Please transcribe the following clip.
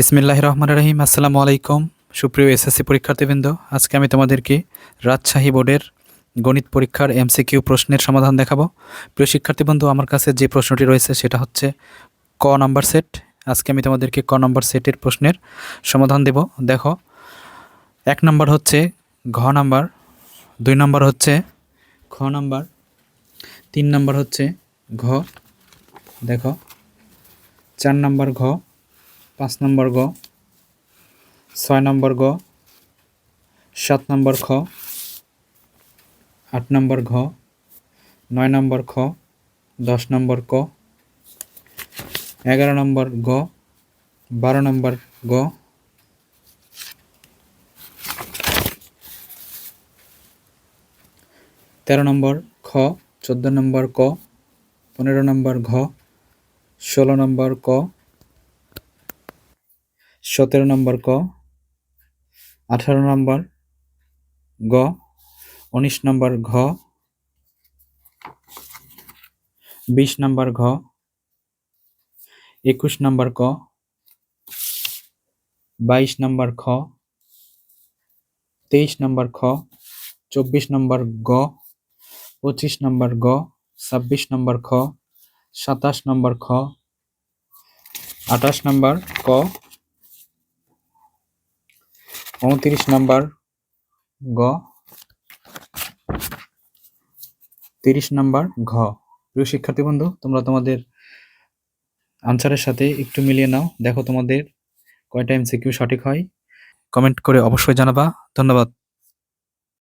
বিসমিল্লাহ রহমান রহিম, আসসালামু আলাইকুম। সুপ্রিয় এসএসসি পরীক্ষার্থীবৃন্দ, আজকে আমি তোমাদেরকে রাজশাহী বোর্ডের গণিত পরীক্ষার এমসিকিউ প্রশ্নের সমাধান দেখাবো। প্রিয় শিক্ষার্থী বন্ধু আমার কাছে যে প্রশ্নটি রয়েছে সেটা হচ্ছে ক নাম্বার সেট। আজকে আমি তোমাদেরকে ক নাম্বার সেটের প্রশ্নের সমাধান দেব। দেখো, এক নাম্বার হচ্ছে ঘ নাম্বার, দুই নাম্বার হচ্ছে খ নাম্বার, তিন নাম্বার হচ্ছে ঘ। দেখো, চার নাম্বার ঘ পাঁচ নম্বর গ, ছয় নম্বর গ, সাত নম্বর খ, আট নম্বর ঘ, নয় নম্বর খ, দশ নম্বর ক, এগারো নম্বর গ, বারো নম্বর গ, তেরো নম্বর খ, চোদ্দ নম্বর ক, পনেরো নম্বর ঘ, ষোলো নম্বর ক সতেরো নম্বর ক, আঠারো নম্বর গ, উনিশ নম্বর ঘ, বিশ নম্বর ঘ, একুশ নম্বর ক, বাইশ নম্বর খ, তেইশ নম্বর খ, চব্বিশ নম্বর গ, পঁচিশ নম্বর গ, ছাব্বিশ নম্বর খ, সাতাশ নম্বর খ, আঠাশ নম্বর ক উনত্রিশ নাম্বার গ। তিরিশ নাম্বার ঘ। প্রিয় শিক্ষার্থী বন্ধু, তোমরা তোমাদের আনসারের সাথে একটু মিলিয়ে নাও। দেখো তোমাদের কয়টা এমসিকিউ সঠিক হয়। কমেন্ট করে অবশ্যই জানাবা। ধন্যবাদ।